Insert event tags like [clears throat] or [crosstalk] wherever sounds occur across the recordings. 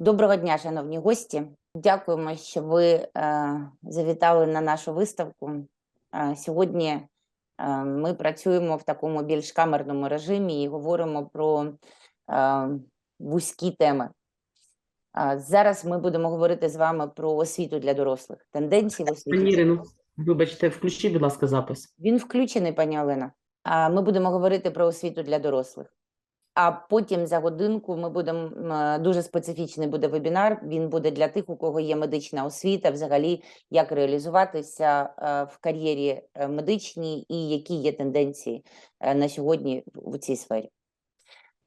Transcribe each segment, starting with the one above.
Доброго дня, шановні гості. Дякуємо, що ви е, завітали на нашу виставку. Е, сьогодні е, ми працюємо в такому більш камерному режимі і говоримо про е, вузькі теми. Е, зараз ми будемо говорити з вами про освіту для дорослих, тенденції в освіті. Пані Ірино, вибачте, включіть, будь ласка, запис. Він включений, пані Олена. Ми будемо говорити про освіту для дорослих. А потім за годинку ми будемо дуже специфічний буде вебінар. Він буде для тих, у кого є медична освіта, взагалі як реалізуватися е, в кар'єрі е, медичній і які є тенденції е, на сьогодні в цій сфері.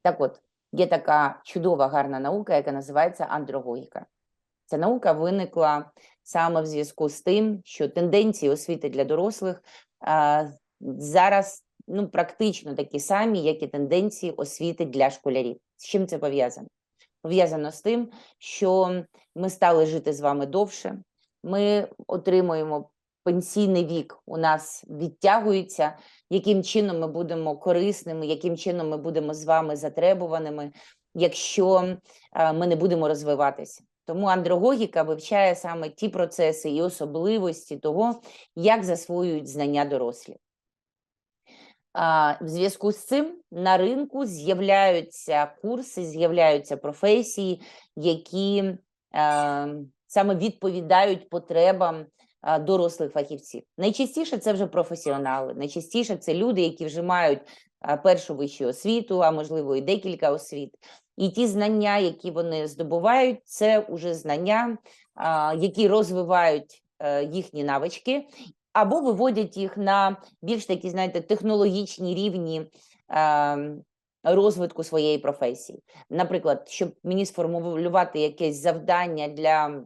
Так от, є така чудова гарна наука, яка називається андрогогіка. Ця наука виникла саме в зв'язку з тим, що тенденції освіти для дорослих зараз ну, практично такі самі, як і тенденції освіти для школярів. З чим це пов'язано? Пов'язано з тим, що ми стали жити з вами довше, ми отримуємо пенсійний вік, у нас відтягується, яким чином ми будемо корисними, яким чином ми будемо з вами затребуваними, якщо ми не будемо розвиватися. Тому андрогогіка вивчає саме ті процеси і особливості того, як засвоюють знання дорослі. В зв'язку з цим на ринку з'являються курси, з'являються професії, які е, саме відповідають потребам е, дорослих фахівців. Найчастіше це вже професіонали, найчастіше це люди, які вже мають е, першу вищу освіту, а можливо і декілька освіт. І ті знання, які вони здобувають, це уже знання, які розвивають їхні навички, або виводять їх на більш такі, знаєте, технологічні рівні е, розвитку своєї професії. Наприклад, щоб мені сформулювати якесь завдання для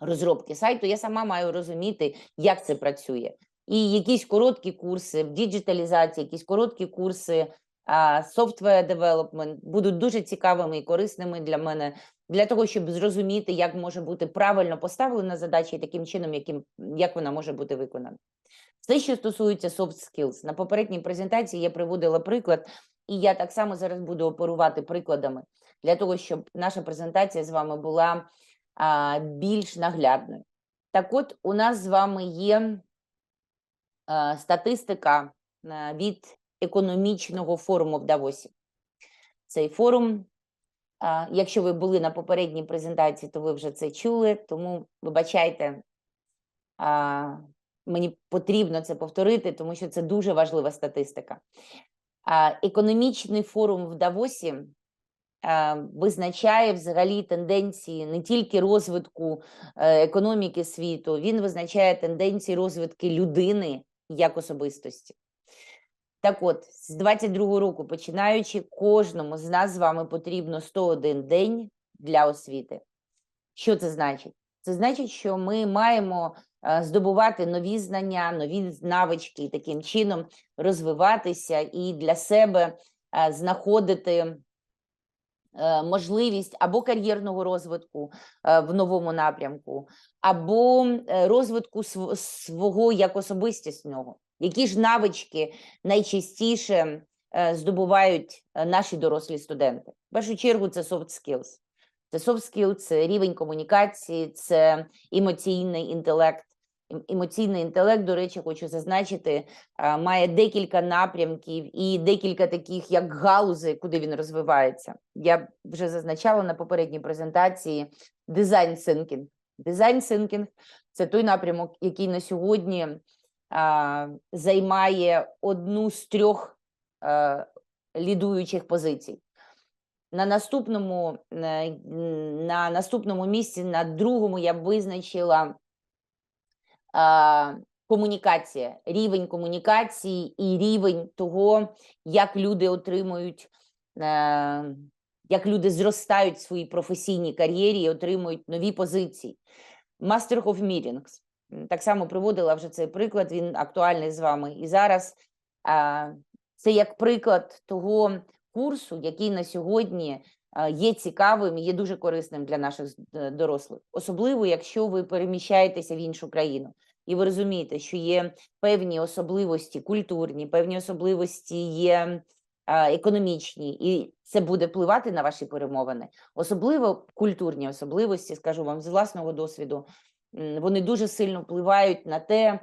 розробки сайту, я сама маю розуміти, як це працює. І якісь короткі курси в діджиталізації, якісь короткі курси software development будуть дуже цікавими і корисними для мене для того, щоб зрозуміти, як може бути правильно поставлена задача і таким чином, яким як вона може бути виконана. Все, що стосується soft skills, на попередній презентації я приводила приклад, і я так само зараз буду оперувати прикладами для того, щоб наша презентація з вами була а, більш наглядною. Так, от у нас з вами є а, статистика а, від економічного форуму в Давосі. Цей форум, якщо ви були на попередній презентації, то ви вже це чули, тому вибачайте, мені потрібно це повторити, тому що це дуже важлива статистика. Економічний форум в Давосі визначає взагалі тенденції не тільки розвитку е, економіки світу, він визначає тенденції розвитку людини як особистості. Так от, з 22-го року починаючи, кожному з нас з вами потрібно 101 день для освіти. Що це значить? Це значить, що ми маємо е, здобувати нові знання, нові навички і таким чином розвиватися і для себе е, знаходити е, можливість або кар'єрного розвитку в новому напрямку, або розвитку свого як особистісного. Які ж навички найчастіше е, здобувають е, наші дорослі студенти? В першу чергу це soft skills. Це soft skills, це рівень комунікації, це емоційний інтелект. Ем- Емоційний інтелект, до речі, хочу зазначити, е, має декілька напрямків і декілька таких, як галузи, куди він розвивається. Я вже зазначала на попередній презентації дизайн thinking. Дизайн thinking – це той напрямок, який на сьогодні займає одну з трьох е, лідуючих позицій. На наступному, е, на наступному місці, на другому, я б визначила комунікація, рівень комунікації і рівень того, як люди отримують, е, як люди зростають в своїй професійній кар'єрі і отримують нові позиції. Master of Meetings. Так само приводила вже цей приклад, він актуальний з вами і зараз. Це як приклад того курсу, який на сьогодні є цікавим і є дуже корисним для наших е, дорослих, особливо якщо ви переміщаєтеся в іншу країну. І ви розумієте, що є певні особливості культурні, певні особливості є економічні, і це буде впливати на ваші перемовини, особливо культурні особливості, скажу вам з власного досвіду. Вони дуже сильно впливають на те,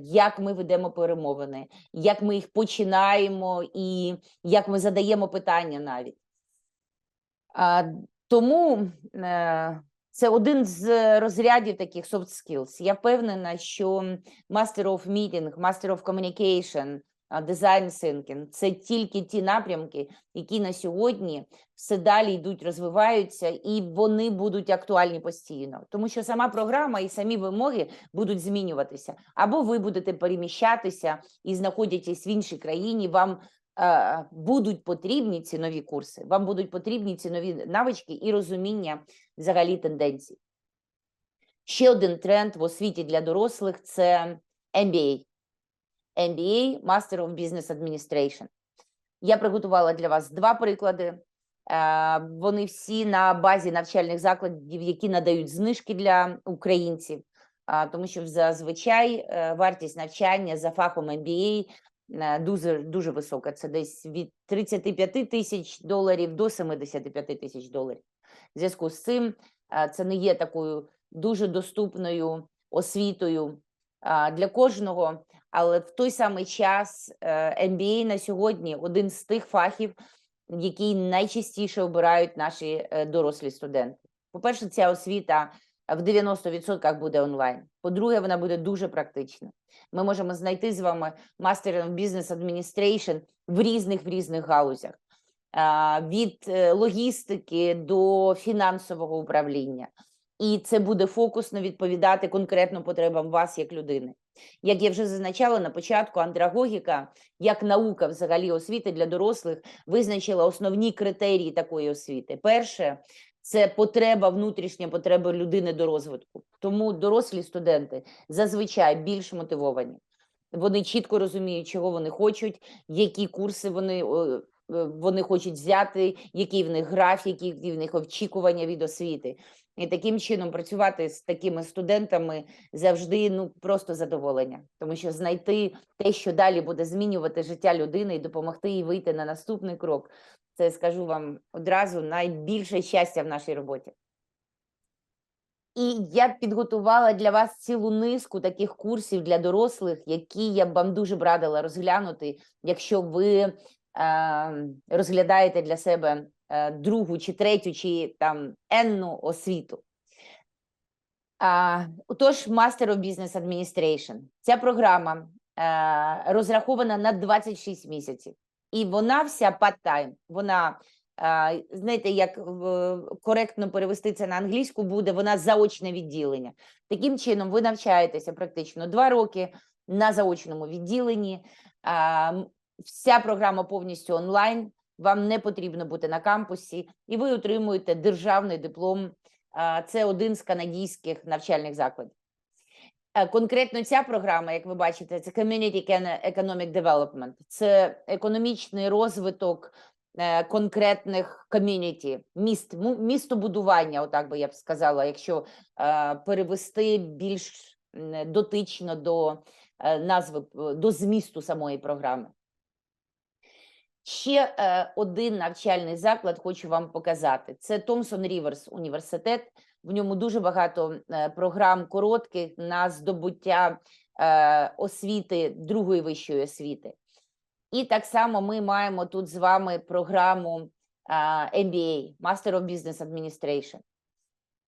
як ми ведемо перемовини, як ми їх починаємо і як ми задаємо питання навіть. Тому е, це один з розрядів таких soft skills. Я впевнена, що Master of Meeting, Master of Communication, Design Thinking – це тільки ті напрямки, які на сьогодні все далі йдуть, розвиваються, і вони будуть актуальні постійно. Тому що сама програма і самі вимоги будуть змінюватися. Або ви будете переміщатися і знаходитесь в іншій країні, вам е, будуть потрібні ці нові курси, вам будуть потрібні ці нові навички і розуміння взагалі тенденцій. Ще один тренд в освіті для дорослих це MBA. MBA – Master of Business Administration. Я приготувала для вас два приклади. Е, Вони всі на базі навчальних закладів, які надають знижки для українців, тому що зазвичай е, вартість навчання за фахом MBA е, дуже, дуже висока. Це десь від 35 тисяч доларів до 75 тисяч доларів. В зв'язку з цим це не є такою дуже доступною освітою для кожного, але в той самий час е, MBA на сьогодні один з тих фахів, який найчастіше обирають наші е, дорослі студенти. По-перше, ця освіта в 90% буде онлайн. По-друге, вона буде дуже практична. Ми можемо знайти з вами Master of Business Administration в різних в різних галузях. Від е, логістики до фінансового управління. І це буде фокусно відповідати конкретно потребам вас як людини. Як я вже зазначала на початку, андрагогіка, як наука взагалі освіти для дорослих, визначила основні критерії такої освіти. Перше це потреба, внутрішня потреба людини до розвитку. Тому дорослі студенти зазвичай більш мотивовані. Вони чітко розуміють, чого вони хочуть, які курси вони, е, вони хочуть взяти, який в них графік, які в них очікування від освіти. І таким чином працювати з такими студентами завжди ну просто задоволення, тому що знайти те, що далі буде змінювати життя людини і допомогти їй вийти на наступний крок. Це скажу вам одразу найбільше щастя в нашій роботі. І я підготувала для вас цілу низку таких курсів для дорослих, які я б вам дуже б радила розглянути, якщо ви е, розглядаєте для себе другу чи третю, чи там енну освіту. Отож, Master of Business Administration. Ця програма е, розрахована на 26 місяців, і вона вся part-time. Вона, е, знаєте, як коректно перевести це на англійську буде, вона заочне відділення. Таким чином, ви навчаєтеся практично два роки на заочному відділенні. Вся програма повністю онлайн. Вам не потрібно бути на кампусі, і ви отримуєте державний диплом. Це один з канадійських навчальних закладів. Е, Конкретно ця програма, як ви бачите, це Community Econo- Economic Development. Це економічний розвиток е, конкретних ком'юніті, міст, містобудування, отак би я б сказала, якщо е, перевести більш дотично до назви, до змісту самої програми. Ще е, один навчальний заклад хочу вам показати. Це Томсон Ріверс університет. В ньому дуже багато е, програм коротких на здобуття е, освіти, другої вищої освіти. І так само ми маємо тут з вами програму е, MBA, Master of Business Administration.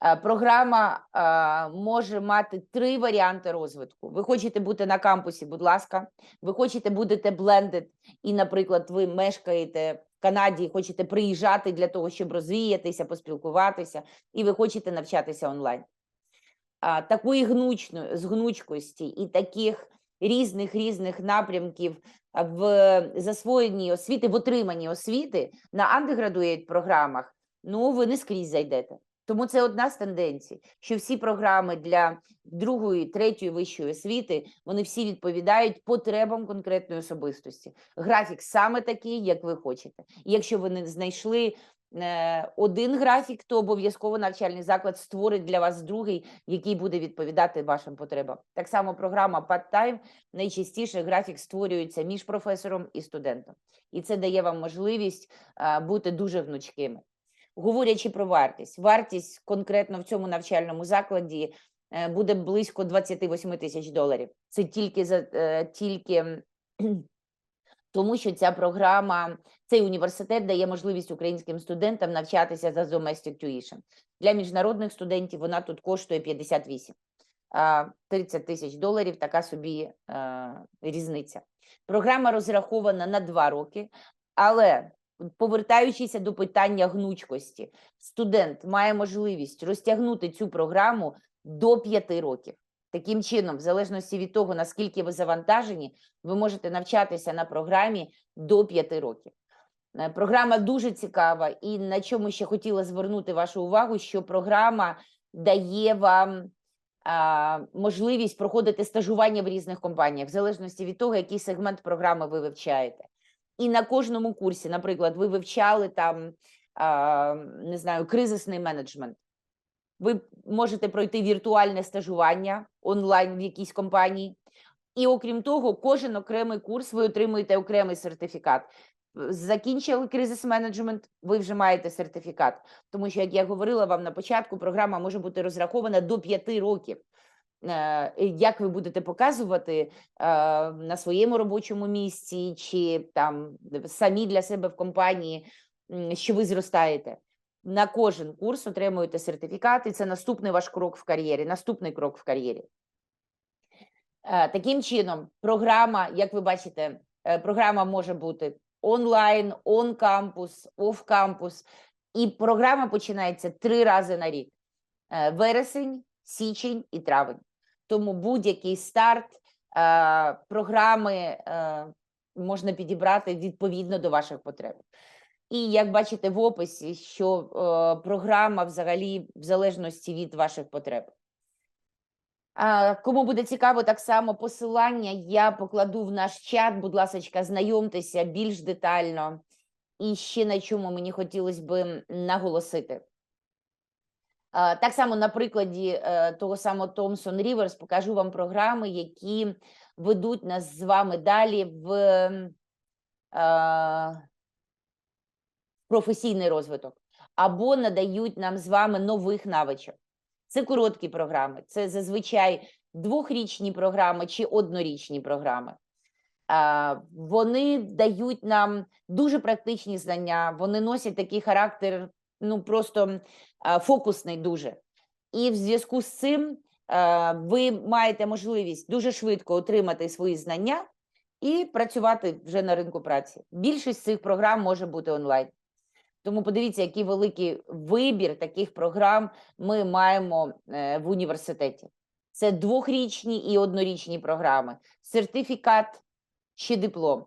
Е, Програма е, може мати три варіанти розвитку. Ви хочете бути на кампусі, будь ласка. Ви хочете будете blended, і, наприклад, ви мешкаєте в Канаді хочете приїжджати для того, щоб розвіятися, поспілкуватися, і ви хочете навчатися онлайн. Такої гнучної з гнучкості і таких різних різних напрямків в засвоєнні освіти, в отриманні освіти на undergraduate програмах, ну ви не скрізь зайдете. Тому це одна з тенденцій, що всі програми для другої, третьої вищої освіти вони всі відповідають потребам конкретної особистості. Графік саме такий, як ви хочете. І якщо ви не знайшли е, один графік, то обов'язково навчальний заклад створить для вас другий, який буде відповідати вашим потребам. Так само програма Part-Time найчастіше графік створюється між професором і студентом, і це дає вам можливість а, бути дуже гнучкими. Говорячи про вартість, вартість конкретно в цьому навчальному закладі е, буде близько 28 тисяч доларів. Це тільки за е, тільки тому, що ця програма, цей університет дає можливість українським студентам навчатися за domestic tuition. Для міжнародних студентів вона тут коштує 58. 30 тисяч доларів така собі е, різниця. Програма розрахована на два роки, але повертаючися до питання гнучкості, студент має можливість розтягнути цю програму до 5 років. Таким чином, в залежності від того, наскільки ви завантажені, ви можете навчатися на програмі до 5 років. Е, Програма дуже цікава, і на чому ще хотіла звернути вашу увагу, що програма дає вам а, можливість проходити стажування в різних компаніях, в залежності від того, який сегмент програми ви вивчаєте. І на кожному курсі, наприклад, ви вивчали там, не знаю, кризисний менеджмент. Ви можете пройти віртуальне стажування онлайн в якійсь компанії. І окрім того, кожен окремий курс ви отримуєте окремий сертифікат. Закінчили кризис менеджмент, ви вже маєте сертифікат. Тому що, як я говорила вам на початку, програма може бути розрахована до 5 років. Е, Як ви будете показувати е, на своєму робочому місці, чи там самі для себе в компанії, що ви зростаєте? На кожен курс отримуєте сертифікат, і це наступний ваш крок в кар'єрі, наступний крок в кар'єрі. Е, Таким чином, програма, як ви бачите, програма може бути онлайн, он-кампус, оф-кампус, і програма починається три рази на рік: вересень, січень і травень. Тому будь-який старт е, програми е, можна підібрати відповідно до ваших потреб. І як бачите в описі, що е, програма взагалі в залежності від ваших потреб. А, Кому буде цікаво, так само посилання я покладу в наш чат. Будь ласка, знайомтеся більш детально. І ще на чому мені хотілося би наголосити. Так само на прикладі е, того самого Thomson Rivers покажу вам програми, які ведуть нас з вами далі в професійний розвиток або надають нам з вами нових навичок. Це короткі програми, це зазвичай двохрічні програми чи однорічні програми. Вони дають нам дуже практичні знання, вони носять такий характер, ну просто фокусний дуже. І в зв'язку з цим ви маєте можливість дуже швидко отримати свої знання і працювати вже на ринку праці. Більшість цих програм може бути онлайн. Тому подивіться, який великий вибір таких програм ми маємо е, в університеті. Це двохрічні і однорічні програми, сертифікат чи диплом,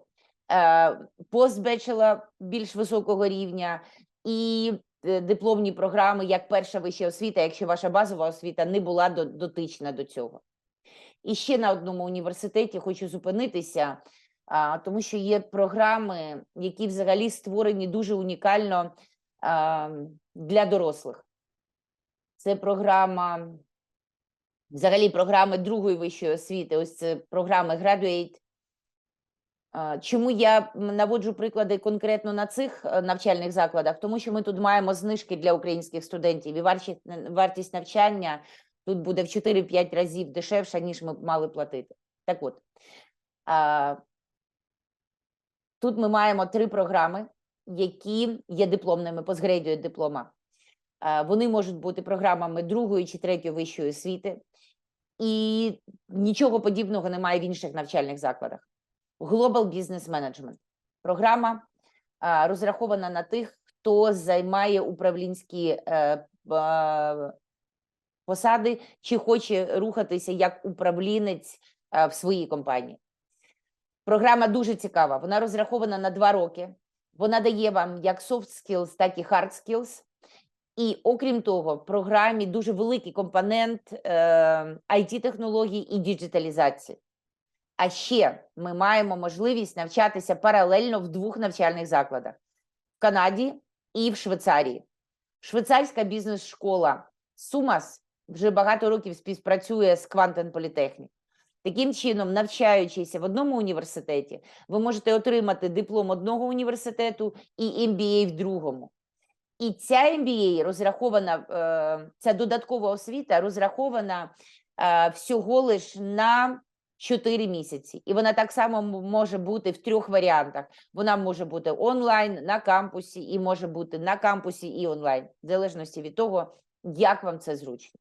е, постбечела більш високого рівня і дипломні програми як перша вища освіта, якщо ваша базова освіта не була дотична до цього. І ще на одному університеті хочу зупинитися, тому що є програми, які взагалі створені дуже унікально для дорослих. Це програма, взагалі програми другої вищої освіти. Ось це програми Graduate. Чому я наводжу приклади конкретно на цих е, навчальних закладах? Тому що ми тут маємо знижки для українських студентів, і вартість, вартість навчання тут буде в 4-5 разів дешевша, ніж ми мали платити. Так от, тут ми маємо три програми, які є дипломними, постгрейдують диплома. Вони можуть бути програмами другої чи третьої вищої освіти, і нічого подібного немає в інших навчальних закладах. Global Business Management. Програма розрахована на тих, хто займає управлінські е, посади чи хоче рухатися як управлінець е, в своїй компанії. Програма дуже цікава. Вона розрахована на два роки. Вона дає вам як soft skills, так і hard skills. І окрім того, в програмі дуже великий компонент е, IT-технологій і діджиталізації. А ще ми маємо можливість навчатися паралельно в двох навчальних закладах: в Канаді і в Швейцарії. Швейцарська бізнес-школа Сумас вже багато років співпрацює з Квантен Політехнік. Таким чином, навчаючися в одному університеті, ви можете отримати диплом одного університету і MBA в другому. І ця MBA розрахована, е, ця додаткова освіта розрахована е, всього лиш на 4 місяці. І вона так само може бути в трьох варіантах. Вона може бути онлайн на кампусі, і може бути на кампусі і онлайн, в залежності від того, як вам це зручно.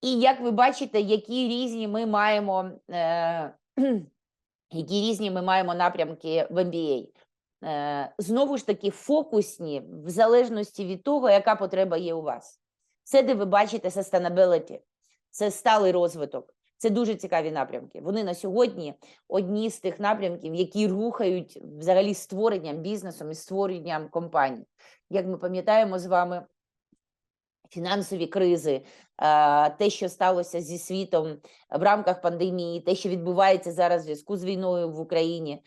І як ви бачите, які різні ми маємо, е, [clears throat] які різні ми маємо напрямки в MBA. Е, знову ж таки, фокусні в залежності від того, яка потреба є у вас. Це, де ви бачите sustainability, це сталий розвиток. Це дуже цікаві напрямки. Вони на сьогодні одні з тих напрямків, які рухають взагалі створенням бізнесом і створенням компаній. Як ми пам'ятаємо з вами, фінансові кризи, е, те, що сталося зі світом в рамках пандемії, те, що відбувається зараз в зв'язку з війною в Україні,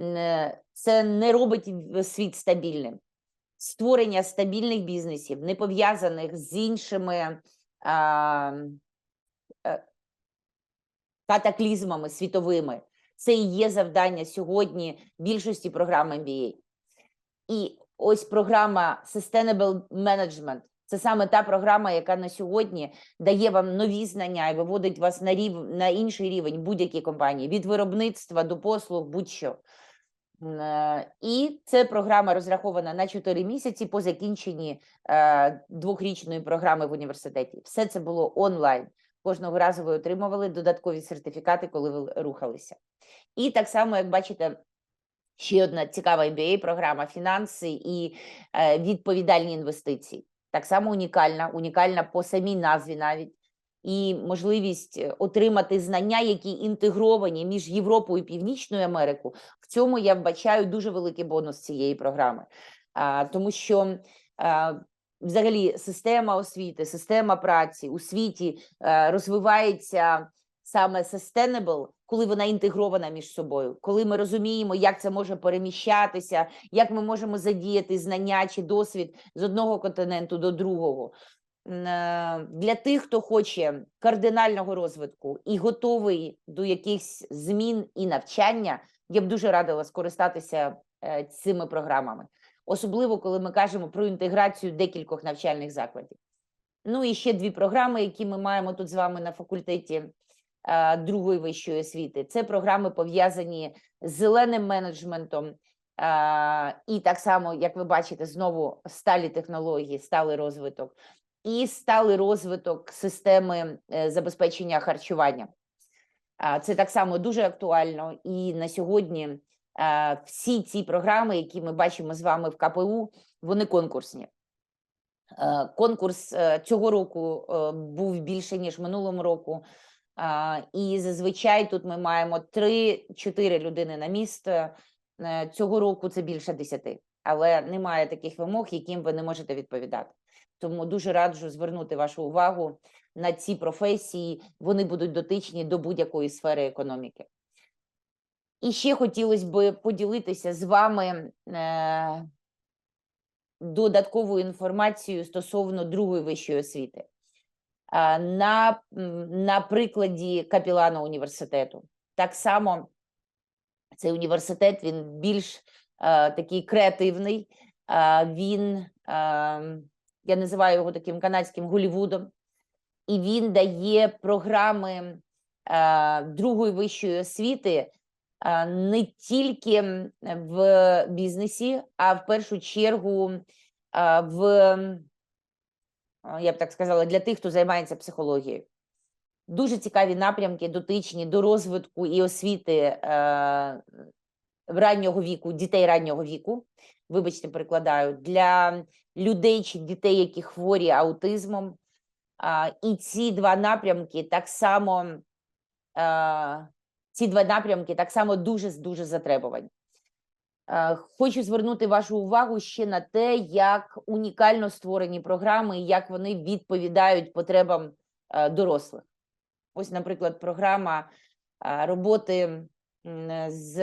е, це не робить світ стабільним. Створення стабільних бізнесів, не пов'язаних з іншими е, катаклізмами світовими, це і є завдання сьогодні більшості програм MBA. І ось програма Sustainable Management – це саме та програма, яка на сьогодні дає вам нові знання і виводить вас на рів... на інший рівень будь-які компанії від виробництва до послуг, будь-що. Е, І це програма розрахована на 4 місяці по закінченні е, двохрічної програми в університеті. Все це було онлайн. Кожного разу ви отримували додаткові сертифікати, коли ви рухалися. І так само, як бачите, ще одна цікава MBA-програма фінанси і е, відповідальні інвестиції. Так само унікальна, унікальна по самій назві навіть. І можливість е, отримати знання, які інтегровані між Європою і Північною Америкою. В цьому я вбачаю дуже великий бонус цієї програми, тому що а, взагалі система освіти, система праці у світі е, розвивається саме sustainable, коли вона інтегрована між собою, коли ми розуміємо, як це може переміщатися, як ми можемо задіяти знання чи досвід з одного континенту до другого. Е, Для тих, хто хоче кардинального розвитку і готовий до якихось змін і навчання, я б дуже радила скористатися е, цими програмами, особливо коли ми кажемо про інтеграцію декількох навчальних закладів. Ну і ще дві програми, які ми маємо тут з вами на факультеті е, другої вищої освіти. Це програми пов'язані з зеленим менеджментом. е, І так само, як ви бачите, знову сталі технології, сталий розвиток і сталий розвиток системи е, забезпечення харчування. Це так само дуже актуально. І на сьогодні всі ці програми, які ми бачимо з вами в КПУ, вони конкурсні. Е, Конкурс е, цього року е, був більше ніж минулому року. І зазвичай тут ми маємо 3-4 людини на місто. Е, Цього року це більше 10, але немає таких вимог, яким ви не можете відповідати. Тому дуже раджу звернути вашу увагу на ці професії. Вони будуть дотичні до будь-якої сфери економіки. І ще хотілося б поділитися з вами е, додатковою інформацією стосовно другої вищої освіти. На, на прикладі Капілана університету. Так само цей університет він більш е, такий креативний. е, він, е, я називаю його таким канадським Голівудом, і він дає програми е, другої вищої освіти не тільки в бізнесі, а в першу чергу в, я б так сказала, для тих, хто займається психологією. Дуже цікаві напрямки, дотичні до розвитку і освіти е, раннього віку, дітей раннього віку. Вибачте, перекладаю, для людей чи дітей, які хворі аутизмом. І ці два напрямки так само, е, ці два напрямки так само дуже дуже затребувані. Е, Хочу звернути вашу увагу ще на те, як унікально створені програми, як вони відповідають потребам е, дорослих. Ось, наприклад, програма е, роботи з,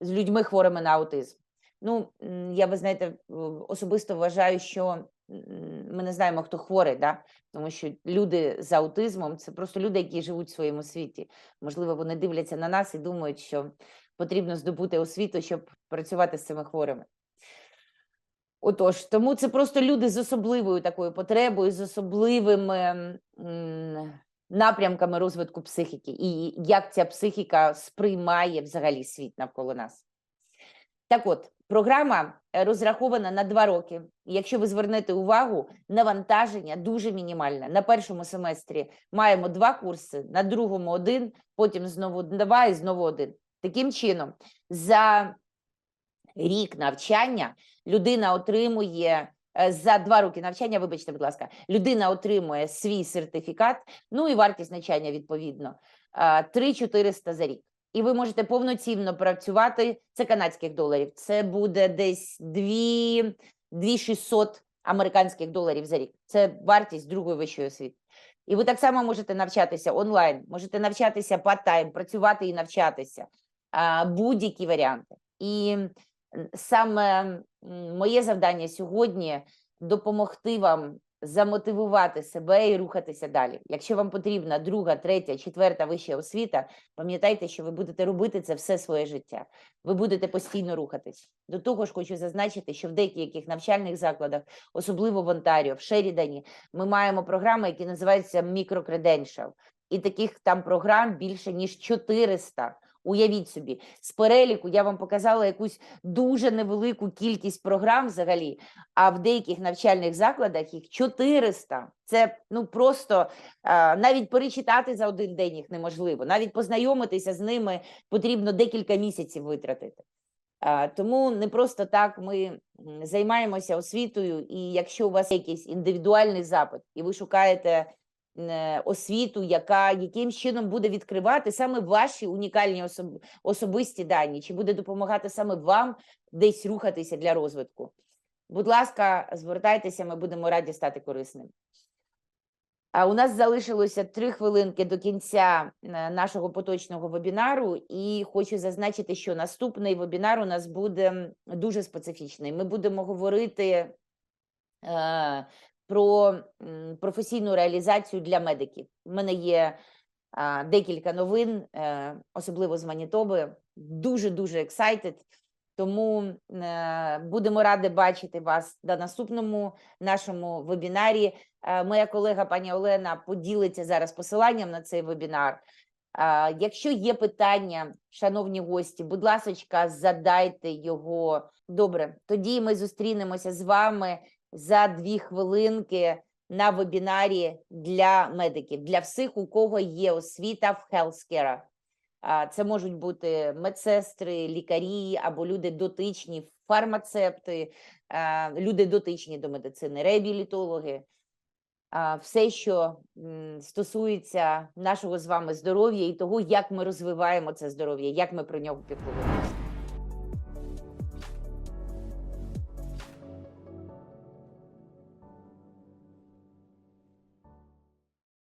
з людьми хворими на аутизм. Ну, я ви знаєте, особисто вважаю, що ми не знаємо, хто хворий, да? тому що люди з аутизмом це просто люди, які живуть в своєму світі. Можливо, вони дивляться на нас і думають, що потрібно здобути освіту, щоб працювати з цими хворими. Отож, тому це просто люди з особливою такою потребою, з особливими напрямками розвитку психіки, і як ця психіка сприймає взагалі світ навколо нас. Так от, програма е, розрахована на два роки. Якщо ви звернете увагу, навантаження дуже мінімальне. На першому семестрі маємо два курси, на другому один, потім знову два і знову один. Таким чином, за рік навчання людина отримує е, за два роки навчання, вибачте, будь ласка, людина отримує свій сертифікат, ну і вартість навчання відповідно 3-400 за рік. І ви можете повноцінно працювати. Це канадських доларів. Це буде десь 2 2600 американських доларів за рік. Це вартість другої вищої освіти. І ви так само можете навчатися онлайн, можете навчатися part-time, працювати і навчатися. Будь-які варіанти. І саме моє завдання сьогодні допомогти вам замотивувати себе і рухатися далі. Якщо вам потрібна друга, третя, четверта вища освіта, пам'ятайте, що ви будете робити це все своє життя. Ви будете постійно рухатись. До того ж, хочу зазначити, що в деяких навчальних закладах, особливо в Онтаріо, в Шерідані, ми маємо програми, які називаються мікрокреденшал. І таких там програм більше ніж 400. Уявіть собі, з переліку я вам показала якусь дуже невелику кількість програм взагалі, а в деяких навчальних закладах їх 400. Це ну просто навіть перечитати за один день їх неможливо. Навіть познайомитися з ними потрібно декілька місяців витратити. Тому не просто так ми займаємося освітою, і якщо у вас якийсь індивідуальний запит, і ви шукаєте освіту, яка яким чином буде відкривати саме ваші унікальні особ, особисті дані, чи буде допомагати саме вам десь рухатися для розвитку. Будь ласка, звертайтеся, ми будемо раді стати корисним. А у нас залишилося три хвилинки до кінця е, нашого поточного вебінару, і хочу зазначити, що наступний вебінар у нас буде дуже специфічний. Ми будемо говорити е, про професійну реалізацію для медиків. У мене є декілька новин, е, особливо з Манітоби. Дуже дуже excited. Тому е, будемо раді бачити вас на наступному нашому вебінарі. Е, Моя колега пані Олена поділиться зараз посиланням на цей вебінар. Якщо є питання, шановні гості, будь ласка, задайте його. Добре, тоді ми зустрінемося з вами за дві хвилинки на вебінарі для медиків, для всіх, у кого є освіта в healthcare. А, Це можуть бути медсестри, лікарі або люди дотичні, фармацепти, люди дотичні до медицини, реабілітологи. Все, що стосується нашого з вами здоров'я і того, як ми розвиваємо це здоров'я, як ми про нього піклуємося.